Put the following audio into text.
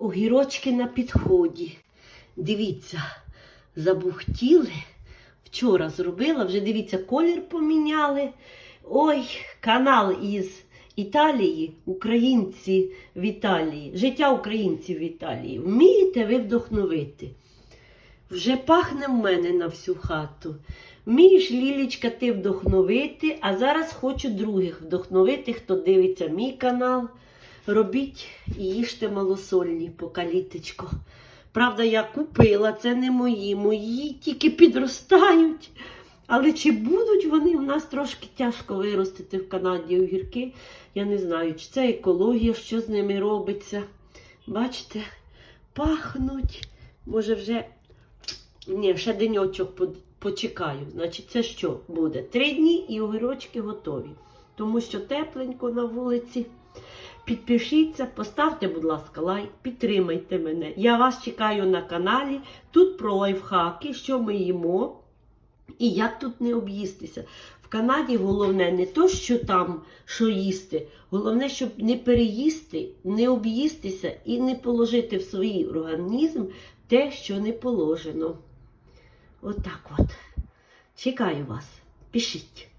огірочки на підході. Дивіться, забухтіли. Вчора зробила, вже дивіться, колір поміняли. Ой, канал із Італії, українці в Італії, життя українців в Італії. Вмієте ви вдохновити? Вже пахне в мене на всю хату. Вмієш, Лілічка, ти вдохновити, а зараз хочу других вдохновити, хто дивиться мій канал. Робіть і їжте малосольні покалітечко. Правда, я купила, це не мої, мої тільки підростають. Але чи будуть вони у нас трошки тяжко виростити в Канаді огірки? Я не знаю, чи це екологія, що з ними робиться. Бачите, пахнуть. Може, вже ні, ще деньочок почекаю. Значить, це що буде? Три дні і огірочки готові. Тому що тепленько на вулиці. Підпишіться, поставте, будь ласка, лайк, підтримайте мене. Я вас чекаю на каналі. Тут про лайфхаки, що ми їмо і як тут не об'їстися. В Канаді головне не то, що там що їсти, головне, щоб не переїсти, не об'їстися і не положити в свій організм те, що не положено. Отак от. Чекаю вас. Пишіть.